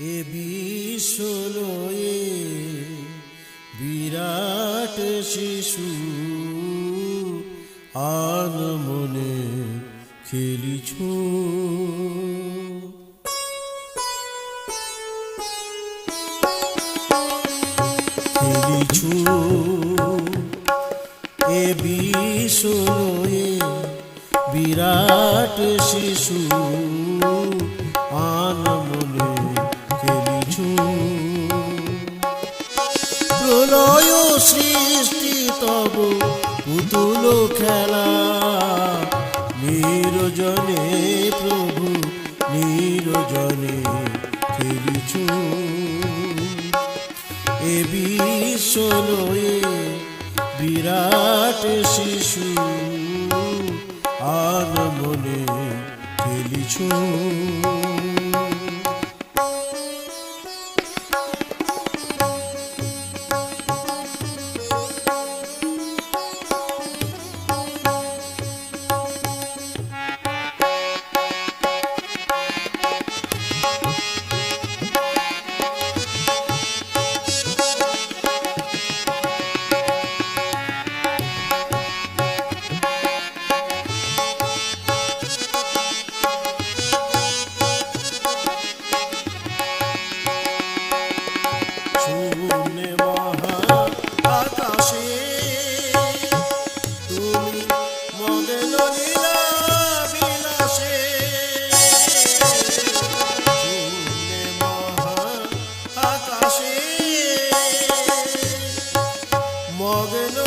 এ বিশ্বলয়ে বিরাট শিশু আন মনে খেলিছু। খেলিছু। এ বিশ্বলয়ে বিরাট শিশু আন প্রলয় সৃষ্টি তব পুতুল খেলা। নিরজনে প্রভু, নিরজনে খেলিছু। এ বিশ্বলয়ে বিরাট শিশু আন মনে খেলিছু।